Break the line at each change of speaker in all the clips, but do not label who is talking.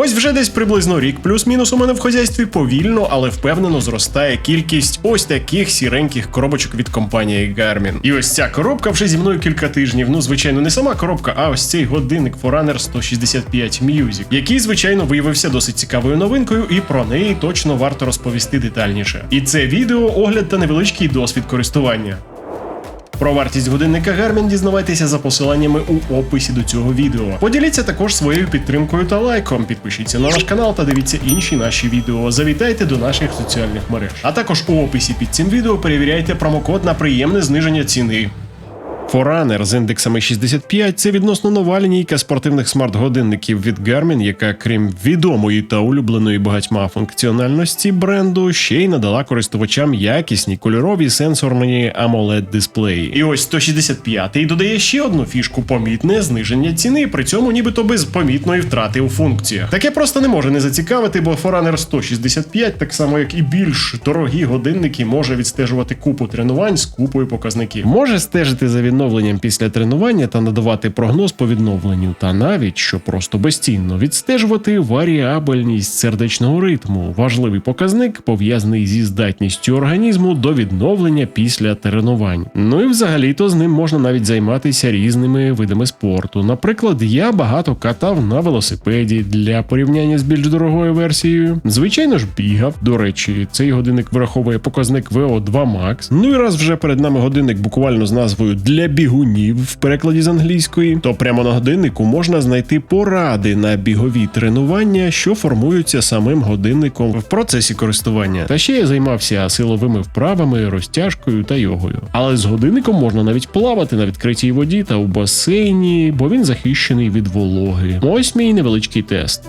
Ось вже десь приблизно рік, плюс-мінус у мене в хозяйстві повільно, але впевнено зростає кількість ось таких сіреньких коробочок від компанії Garmin. І ось ця коробка вже зі мною кілька тижнів. Ну, звичайно, не сама коробка, а ось цей годинник Forerunner 165 Music, який, звичайно, виявився досить цікавою новинкою, і про неї точно варто розповісти детальніше. І це відео, огляд та невеличкий досвід користування. Про вартість годинника Garmin дізнавайтеся за посиланнями у описі до цього відео. Поділіться також своєю підтримкою та лайком. Підпишіться на наш канал та дивіться інші наші відео. Завітайте до наших соціальних мереж. А також у описі під цим відео перевіряйте промокод на приємне зниження ціни. Forerunner з індексами 65 – це відносно нова лінійка спортивних смарт-годинників від Garmin, яка, крім відомої та улюбленої багатьма функціональності бренду, ще й надала користувачам якісні кольорові сенсорні amoled дисплеї. І ось 165 додає ще одну фішку помітне зниження ціни, при цьому нібито без помітної втрати у функціях. Таке просто не може не зацікавити, бо Forerunner 165, так само як і більш дорогі годинники, може відстежувати купу тренувань з купою показників. Може стежити за відновленням після тренування та надавати прогноз по відновленню, та навіть що просто безцінно відстежувати варіабельність сердечного ритму, важливий показник пов'язаний зі здатністю організму до відновлення після тренувань. Ну і взагалі-то з ним можна навіть займатися різними видами спорту. Наприклад, я багато катав на велосипеді для порівняння з більш дорогою версією. Звичайно ж, бігав. До речі, цей годинник враховує показник VO2 Max. Ну і раз вже перед нами годинник буквально з назвою для бігунів в перекладі з англійської, то прямо на годиннику можна знайти поради на бігові тренування, що формуються самим годинником в процесі користування. Та ще я займався силовими вправами, розтяжкою та йогою. Але з годинником можна навіть плавати на відкритій воді та у басейні, бо він захищений від вологи. Ось мій невеличкий тест.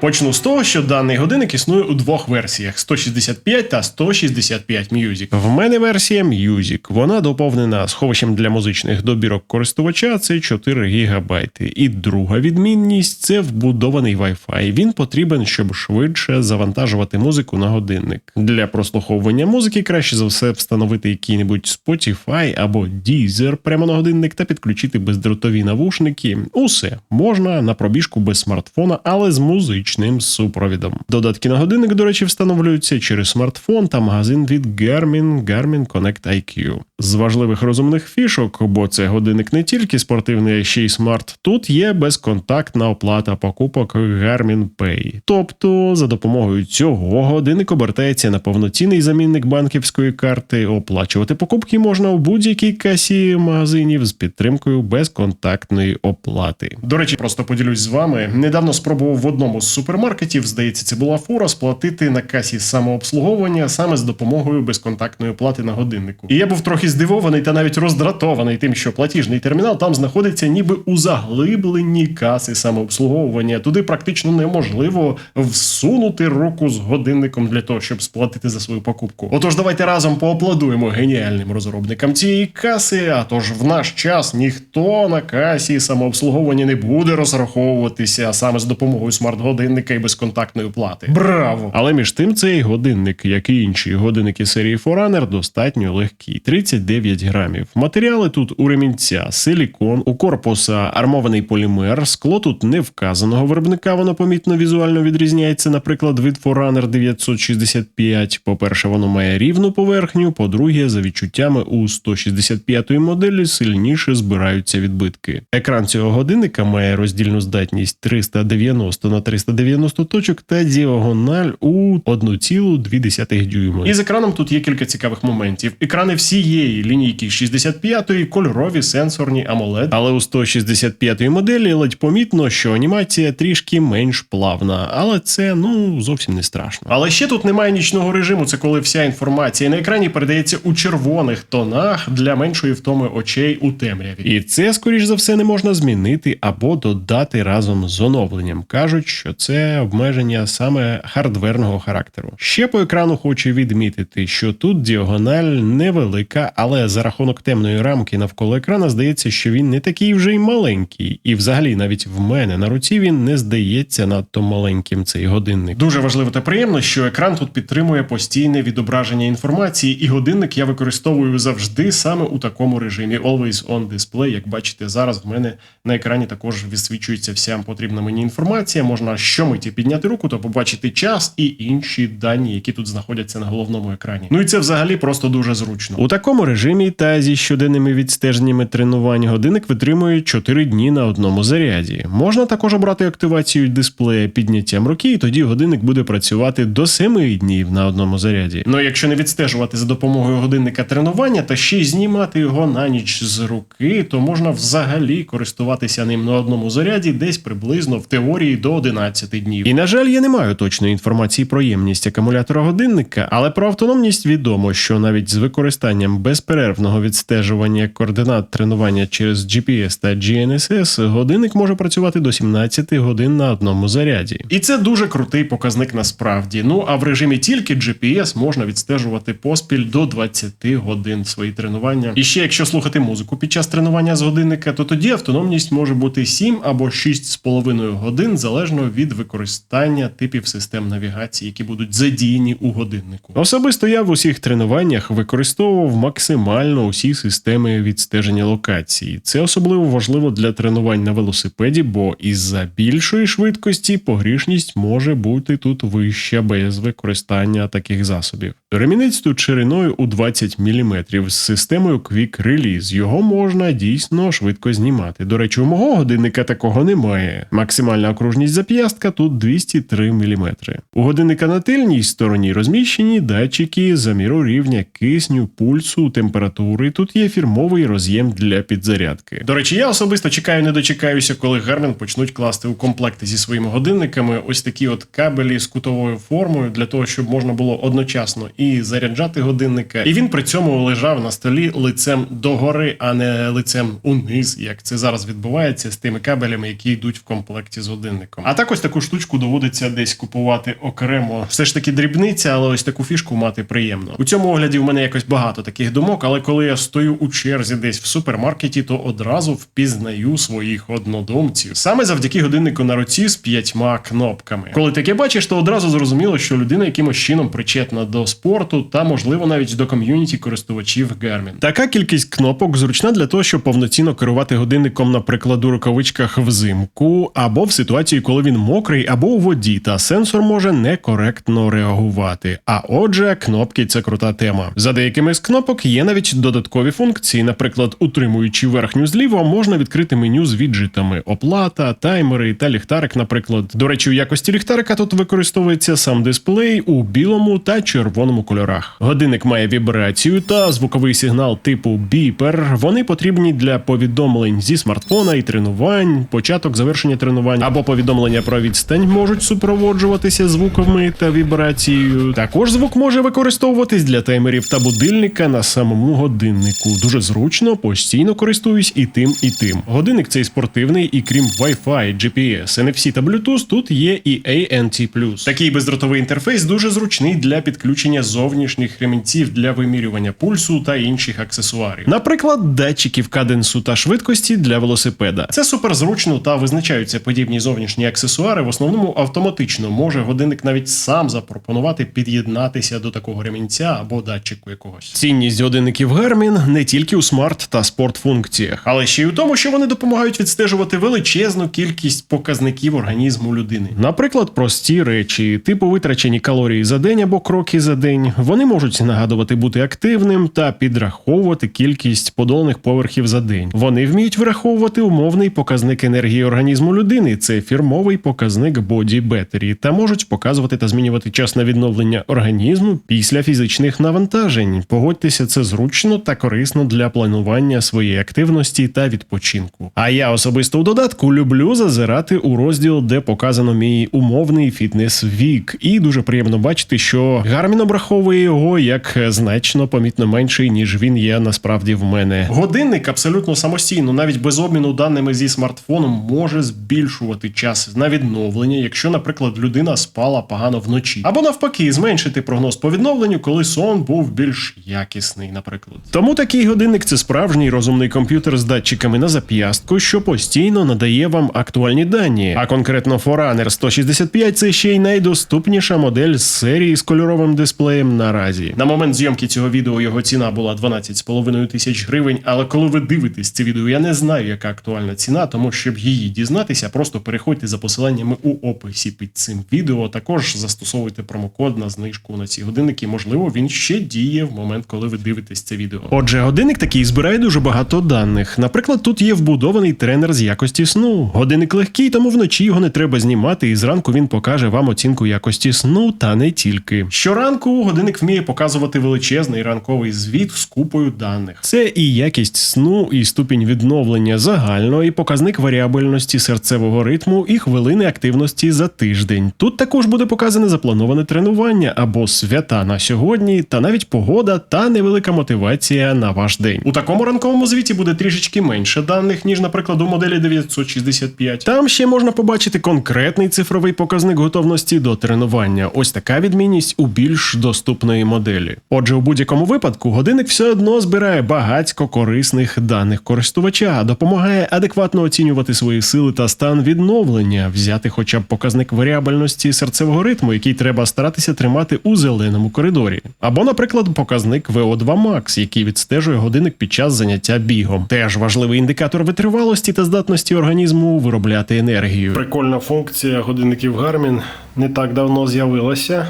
Почну з того, що даний годинник існує у двох версіях: 165 та 165 Music. В мене версія Music. Вона доповнена сховищем для музичних добірок користувача. Це 4 ГБ. І друга відмінність це вбудований Wi-Fi. Він потрібен, щоб швидше завантажувати музику на годинник. Для прослуховування музики краще за все встановити який-небудь Spotify або Deezer прямо на годинник та підключити бездротові навушники. Усе можна на пробіжку без смартфона, але з музичним супровідом. Додатки на годинник, до речі, встановлюються через смартфон та магазин від Garmin Garmin Connect IQ. З важливих розумних фішок, бо це годинник не тільки спортивний, а ще й смарт. Тут є безконтактна оплата покупок Garmin Pay. Тобто, за допомогою цього годинник обертається на повноцінний замінник банківської карти. Оплачувати покупки можна у будь-якій касі магазинів з підтримкою безконтактної оплати. До речі, просто поділюсь з вами. Недавно спробував в одному з супермаркетів, здається, це була фора, сплатити на касі самообслуговування саме з допомогою безконтактної оплати на годиннику. І я був трохи здивований та навіть роздратований тим, що платіжний термінал там знаходиться ніби у заглибленні каси самообслуговування. Туди практично неможливо всунути руку з годинником для того, щоб сплатити за свою покупку. Отож, давайте разом поаплодуємо геніальним розробникам цієї каси. А тож в наш час ніхто на касі самообслуговування не буде розраховуватися саме з допомогою смарт-годинника і безконтактної плати. Браво! Але між тим цей годинник, як і інші годинники серії Forerunner, достатньо легкі. 30 29 грамів. Матеріали тут у ремінця, силікон, у корпуса армований полімер, скло тут не вказаного виробника, воно помітно візуально відрізняється, наприклад, від Forerunner 965. По-перше, воно має рівну поверхню, по-друге, за відчуттями у 165-ї моделі сильніше збираються відбитки. Екран цього годинника має роздільну здатність 390 на 390 точок та діагональ у 1,2 дюйма. І з екраном тут є кілька цікавих моментів. Екрани всі є всієї лінійки 65-ї кольорові сенсорні AMOLED, але у 165-ї моделі ледь помітно, що анімація трішки менш плавна, але це ну зовсім не страшно. Але ще тут немає нічного режиму. Це коли вся інформація на екрані передається у червоних тонах для меншої втоми очей у темряві. І це, скоріш за все, не можна змінити або додати разом з оновленням. Кажуть, що це обмеження саме хардверного характеру. Ще по екрану хочу відмітити, що тут діагональ невелика, але за рахунок темної рамки навколо екрана здається, що він не такий вже й маленький. І взагалі, навіть в мене на руці він не здається надто маленьким цей годинник. Дуже важливо та приємно, що екран тут підтримує постійне відображення інформації, і годинник я використовую завжди саме у такому режимі Always on Display. Як бачите, зараз в мене на екрані також висвічується вся потрібна мені інформація. Можна щомиті підняти руку та побачити час і інші дані, які тут знаходяться на головному екрані. Ну і це взагалі просто дуже зручно. У такому режимі та зі щоденними відстеженнями тренувань годинник витримує 4 дні на одному заряді. Можна також обрати активацію дисплея підняттям руки, і тоді годинник буде працювати до 7 днів на одному заряді. Ну якщо не відстежувати за допомогою годинника тренування та ще й знімати його на ніч з руки, то можна взагалі користуватися ним на одному заряді десь приблизно в теорії до 11 днів. І на жаль, я не маю точної інформації про ємність акумулятора годинника, але про автономність відомо, що навіть з використанням безперервного відстежування координат тренування через GPS та GNSS годинник може працювати до 17 годин на одному заряді. І це дуже крутий показник насправді. Ну а в режимі тільки GPS можна відстежувати поспіль до 20 годин свої тренування. І ще якщо слухати музику під час тренування з годинника, то тоді автономність може бути 7 або 6,5 годин залежно від використання типів систем навігації, які будуть задіяні у годиннику. Особисто я в усіх тренуваннях використовував максимально усі системи відстеження локації. Це особливо важливо для тренувань на велосипеді, бо із-за більшої швидкості погрішність може бути тут вища без використання таких засобів. Ремінець тут шириною у 20 мм з системою Quick Release. Його можна дійсно швидко знімати. До речі, у мого годинника такого немає. Максимальна окружність зап'ястка тут 203 мм. У годинника на тильній стороні розміщені датчики заміру рівня кисню, пульсу, температури. Тут є фірмовий роз'єм для підзарядки. До речі, я особисто чекаю, не дочекаюся, коли Garmin почнуть класти у комплекти зі своїми годинниками ось такі от кабелі з кутовою формою для того, щоб можна було одночасно і заряджати годинника, і він при цьому лежав на столі лицем догори, а не лицем униз, як це зараз відбувається з тими кабелями, які йдуть в комплекті з годинником. А так ось таку штучку доводиться десь купувати окремо. Все ж таки дрібниця, але ось таку фішку мати приємно. У цьому огляді в мене якось багато таких думок, але коли я стою у черзі десь в супермаркеті, то одразу впізнаю своїх однодумців. Саме завдяки годиннику на руці з п'ятьма кнопками. Коли таке бачиш, то одразу зрозуміло, що людина якимось чином причетна до спорту та, можливо, навіть до ком'юніті користувачів Garmin. Така кількість кнопок зручна для того, щоб повноцінно керувати годинником, наприклад, у рукавичках взимку, або в ситуації, коли він мокрий, або у воді, та сенсор може некоректно реагувати. А отже, кнопки це крута тема. За деякими з кнопок є навіть додаткові функції. Наприклад, утримуючи верхню зліва, можна відкрити меню з віджитами: оплата, таймери та ліхтарик. Наприклад, до речі, у якості ліхтарика тут використовується сам дисплей у білому та червоному кольорах. Годинник має вібрацію та звуковий сигнал типу біпер. Вони потрібні для повідомлень зі смартфона і тренувань, початок завершення тренувань або повідомлення про відстань можуть супроводжуватися звуками та вібрацією. Також звук може використовуватись для таймерів та будильника на самому годиннику. Дуже зручно, постійно користуюсь і тим, і тим. Годинник цей спортивний, і крім Wi-Fi, GPS, NFC та Bluetooth, тут є і ANT+. Такий бездротовий інтерфейс дуже зручний для підключення зовнішніх ремінців для вимірювання пульсу та інших аксесуарів. Наприклад, датчиків каденсу та швидкості для велосипеда. Це супер зручно та визначаються подібні зовнішні аксесуари. В основному автоматично може годинник навіть сам запропонувати під'єднатися до такого ремінця або датчику якогось. Цінність годинників Garmin не тільки у смарт та спорт функціях, але ще й у тому, що вони допомагають відстежувати величезну кількість показників організму людини. Наприклад, прості речі, типу витрачені калорії за день або кроки за день. Вони можуть нагадувати бути активним та підраховувати кількість подоланих поверхів за день. Вони вміють враховувати умовний показник енергії організму людини. Це фірмовий показник Body Battery, та можуть показувати та змінювати час на відновлення організму після фізичних навантажень. Погодьтеся, це зручно та корисно для планування своєї активності та відпочинку. А я особисто у додатку люблю зазирати у розділ, де показано мій умовний фітнес-вік, і дуже приємно бачити, що Гармін обраховує його як значно помітно менший, ніж він є насправді в мене. Годинник абсолютно самостійно, навіть без обміну даними зі смартфоном, може збільшувати час на відновлення, якщо, наприклад, людина спала погано вночі, або навпаки, зменшити прогноз по відновленню, коли сон був більш якісний. Корисний, наприклад. Тому такий годинник це справжній розумний комп'ютер з датчиками на зап'ястку, що постійно надає вам актуальні дані. А конкретно Forerunner 165 це ще й найдоступніша модель з серії з кольоровим дисплеєм наразі. На момент зйомки цього відео його ціна була 12,5 тисяч гривень. Але коли ви дивитесь це відео, я не знаю, яка актуальна ціна, тому щоб її дізнатися, просто переходьте за посиланнями у описі під цим відео. Також застосовуйте промокод на знижку на ці годинники. Можливо, він ще діє в момент, коли ви дивитесь це відео. Отже, годинник такий збирає дуже багато даних. Наприклад, тут є вбудований тренер з якості сну. Годинник легкий, тому вночі його не треба знімати, і зранку він покаже вам оцінку якості сну та не тільки. Щоранку годинник вміє показувати величезний ранковий звіт з купою даних. Це і якість сну, і ступінь відновлення загально, і показник варіабельності серцевого ритму, і хвилини активності за тиждень. Тут також буде показане заплановане тренування або свята на сьогодні, та навіть погода та невелика мотивація на ваш день. У такому ранковому звіті буде трішечки менше даних, ніж, наприклад, у моделі 965. Там ще можна побачити конкретний цифровий показник готовності до тренування. Ось така відмінність у більш доступної моделі. Отже, у будь-якому випадку годинник все одно збирає багатько корисних даних користувача, допомагає адекватно оцінювати свої сили та стан відновлення, взяти хоча б показник варіабельності серцевого ритму, який треба старатися тримати у зеленому коридорі, або, наприклад, показник VO2 Max, який відстежує годинник під час заняття бігом. Теж важливий індикатор витривалості та здатності організму виробляти енергію. Прикольна функція годинників Garmin не так давно з'явилася.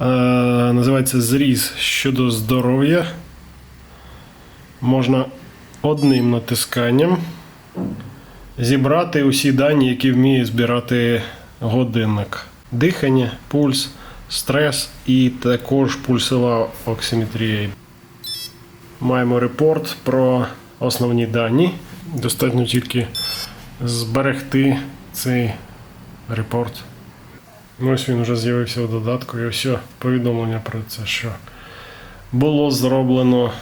Е, називається зріз щодо здоров'я. Можна одним натисканням зібрати усі дані, які вміє збирати годинник. Дихання, пульс, стрес і також пульсова оксиметрія. Маємо репорт про основні дані. Достатньо тільки зберегти цей репорт. Ну, Ось він вже з'явився в додатку і ось повідомлення про це, що було зроблено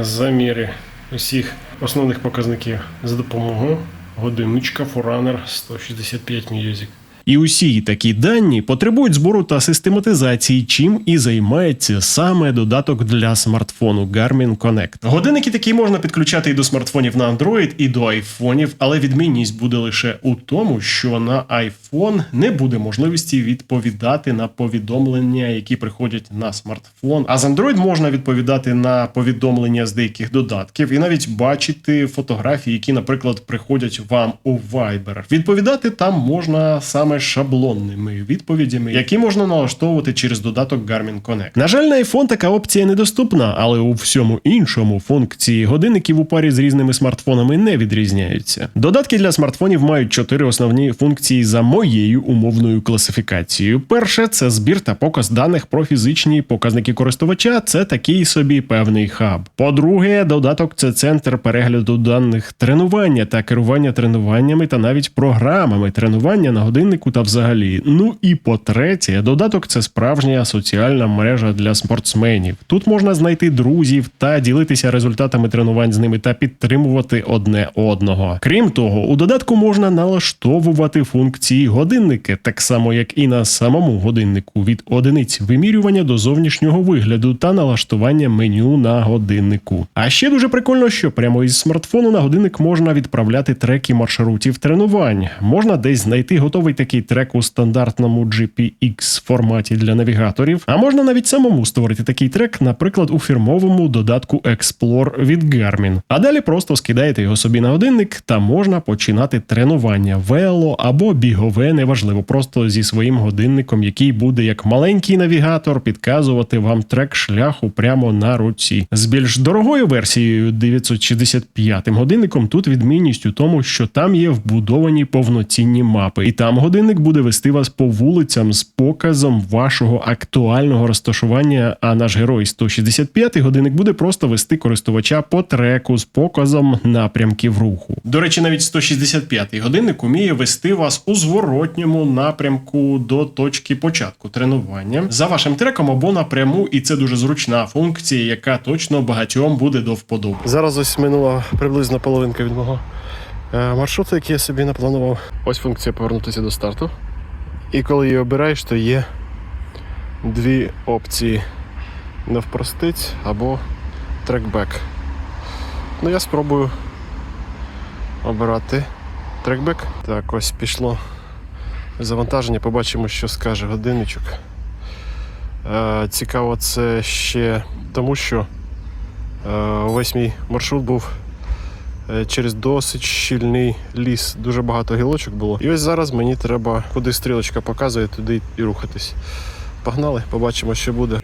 заміри усіх основних показників за допомогою годинничка Forerunner 165 Music. І усі такі дані потребують збору та систематизації, чим і займається саме додаток для смартфону Garmin Connect. Годинники такі можна підключати і до смартфонів на Android, і до айфонів, але відмінність буде лише у тому, що на iPhone не буде можливості відповідати на повідомлення, які приходять на смартфон. А з Android можна відповідати на повідомлення з деяких додатків і навіть бачити фотографії, які, наприклад, приходять вам у Viber. Відповідати там можна саме шаблонними відповідями, які можна налаштовувати через додаток Garmin Connect. На жаль, на iPhone така опція недоступна, але у всьому іншому функції годинників у парі з різними смартфонами не відрізняються. Додатки для смартфонів мають чотири основні функції за моєю умовною класифікацією. Перше це збір та показ даних про фізичні показники користувача. Це такий собі певний хаб. По-друге, додаток це центр перегляду даних тренування та керування тренуваннями та навіть програмами тренування на годиннику та взагалі. Ну і по-третє, додаток це справжня соціальна мережа для спортсменів. Тут можна знайти друзів та ділитися результатами тренувань з ними та підтримувати одне одного. Крім того, у додатку можна налаштовувати функції годинники, так само як і на самому годиннику від одиниць вимірювання до зовнішнього вигляду та налаштування меню на годиннику. А ще дуже прикольно, що прямо із смартфону на годинник можна відправляти треки маршрутів тренувань. Можна десь знайти готовий такий трек у стандартному GPX форматі для навігаторів, а можна навіть самому створити такий трек, наприклад, у фірмовому додатку Explore від Garmin. А далі просто скидаєте його собі на годинник та можна починати тренування вело або бігове, неважливо, просто зі своїм годинником, який буде як маленький навігатор підказувати вам трек шляху прямо на руці. З більш дорогою версією 965 годинником тут відмінність у тому, що там є вбудовані повноцінні мапи, і там годинник буде вести вас по вулицям з показом вашого актуального розташування. А наш герой 165 годинник буде просто вести користувача по треку з показом напрямків руху. До речі, навіть 165 годинник уміє вести вас у зворотньому напрямку до точки початку тренування за вашим треком або напряму, і це дуже зручна функція, яка точно багатьом буде до вподоби. Зараз ось минула приблизно половинка від мого маршруту, який я собі напланував. Ось функція повернутися до старту. І коли її обираєш, то є дві опції: навпростиць або трекбек. Ну, я спробую обирати трекбек. Так, ось пішло завантаження, побачимо, що скаже годинничок. Е, цікаво це ще тому, що е, весь мій маршрут був е, через досить щільний ліс. Дуже багато гілочок було. І ось зараз мені треба, куди стрілочка показує, туди і рухатись. Погнали, побачимо, що буде.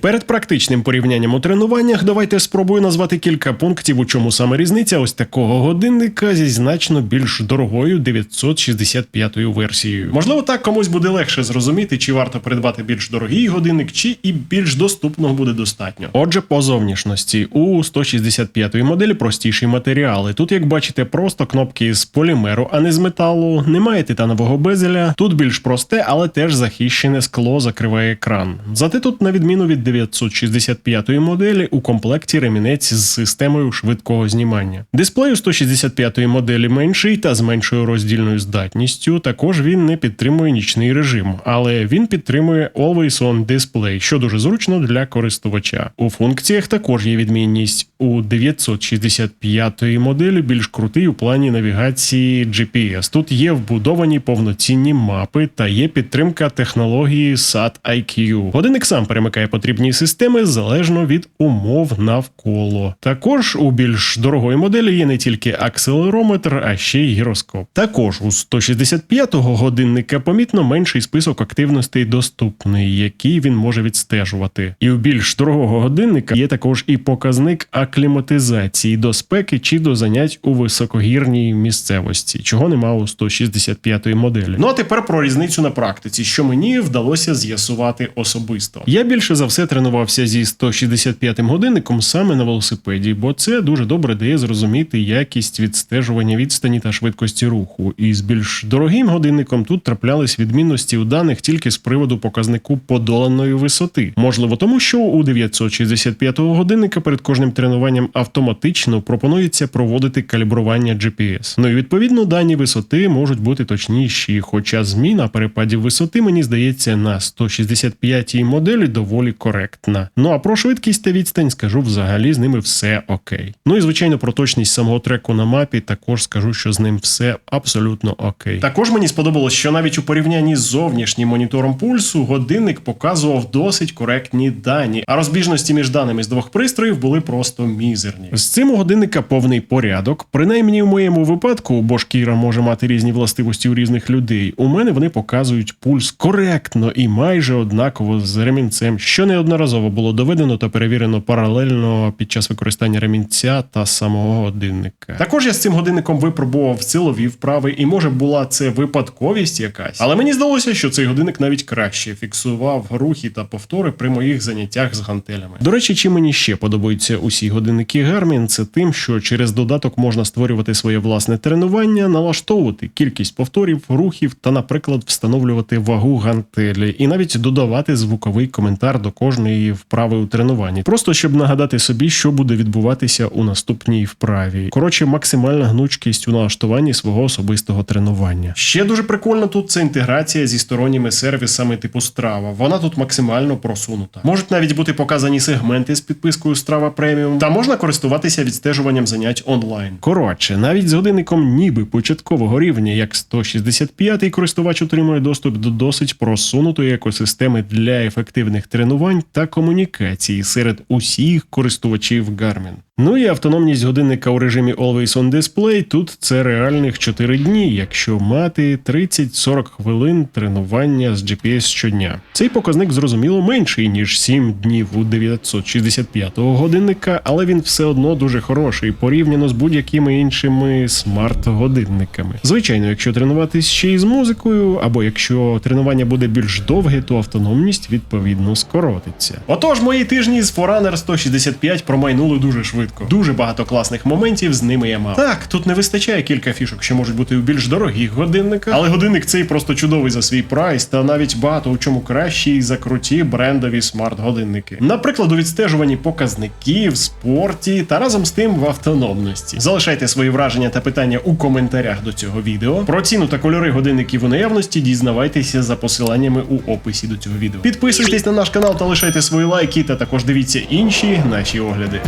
Перед практичним порівнянням у тренуваннях давайте спробую назвати кілька пунктів, у чому саме різниця ось такого годинника зі значно більш дорогою 965 версією. Можливо, так комусь буде легше зрозуміти, чи варто придбати більш дорогий годинник, чи і більш доступного буде достатньо. Отже, по зовнішності у 165 моделі простіші матеріали. Тут, як бачите, просто кнопки з полімеру, а не з металу. Немає титанового безеля. Тут більш просте, але теж захищене скло закриває екран. Зате тут, на відміну від 965 моделі, у комплекті ремінець з системою швидкого знімання. Дисплей у 165 моделі менший та з меншою роздільною здатністю. Також він не підтримує нічний режим, але він підтримує Always On Display, що дуже зручно для користувача. У функціях також є відмінність. У 965 моделі більш крутий у плані навігації GPS. Тут є вбудовані повноцінні мапи та є підтримка технології SAT IQ. Годинник сам перемикає потрібні системи залежно від умов навколо. Також у більш дорогої моделі є не тільки акселерометр, а ще й гіроскоп. Також у 165-го годинника помітно менший список активностей доступний, який він може відстежувати. І у більш дорогого годинника є також і показник акліматизації до спеки чи до занять у високогірній місцевості, чого нема у 165-ї моделі. Ну а тепер про різницю на практиці, що мені вдалося з'ясувати особисто. Я більше за все тренувався зі 165-м годинником саме на велосипеді, бо це дуже добре дає зрозуміти якість відстежування відстані та швидкості руху. І з більш дорогим годинником тут траплялись відмінності у даних тільки з приводу показнику подоланої висоти. Можливо, тому що у 965-го годинника перед кожним тренуванням автоматично пропонується проводити калібрування GPS. Ну і відповідно дані висоти можуть бути точніші, хоча зміна перепадів висоти, мені здається, на 165-й моделі доволі коректна. Ну а про швидкість та відстань скажу взагалі з ними все окей. Ну і звичайно про точність самого треку на мапі також скажу, що з ним все абсолютно окей. Також мені сподобалось, що навіть у порівнянні з зовнішнім монітором пульсу годинник показував досить коректні дані, а розбіжності між даними з двох пристроїв були просто мізерні. З цим у годинника повний порядок. Принаймні в моєму випадку, бо шкіра може мати різні властивості у різних людей. У мене вони показують пульс коректно і майже однаково з ремінцем, що неодноразово було доведено та перевірено паралельно під час використання ремінця та самого годинника. Також я з цим годинником випробував силові вправи, і може була це випадковість якась, але мені здалося, що цей годинник навіть краще фіксував рухи та повтори при моїх заняттях з гантелями. До речі, чим мені ще подобаються усі годинники Garmin, це тим, що через додаток можна створювати своє власне тренування, налаштовувати кількість повторів, рухів та, наприклад, встановлювати вагу гантелі, і навіть додавати звуковий коментар до кожної вправи у тренуванні, просто щоб нагадати собі, що буде відбуватися у наступній вправі. Коротше, максимальна гнучкість у налаштуванні свого особистого тренування. Ще дуже прикольно тут це інтеграція зі сторонніми сервісами типу Strava. Вона тут максимально просунута. Можуть навіть бути показані сегменти з підпискою Strava Premium, та можна користуватися відстежуванням занять онлайн. Коротше, навіть з годинником ніби початкового рівня, як 165-й користувач отримує доступ до досить просунутої екосистеми для ефективних тренувань та комунікації серед усіх користувачів Garmin. Ну і автономність годинника у режимі Always on Display тут це реальних 4 дні, якщо мати 30-40 хвилин тренування з GPS щодня. Цей показник зрозуміло менший ніж 7 днів у 965-го годинника, але він все одно дуже хороший порівняно з будь-якими іншими смарт-годинниками. Звичайно, якщо тренуватись ще й з музикою, або якщо тренування буде більш довге, то автономність відповідно скоротиться. Отож, мої тижні з Forerunner 165 промайнули дуже швидко. Швидко. Дуже багато класних моментів з ними я мав. Так, тут не вистачає кілька фішок, що можуть бути у більш дорогих годинниках, але годинник цей просто чудовий за свій прайс, та навіть багато у чому кращий за круті брендові смарт-годинники. Наприклад, у відстежуванні показників, спорті та разом з тим в автономності. Залишайте свої враження та питання у коментарях до цього відео. Про ціну та кольори годинників у наявності дізнавайтеся за посиланнями у описі до цього відео. Підписуйтесь на наш канал та лишайте свої лайки, та також дивіться інші наші огляди.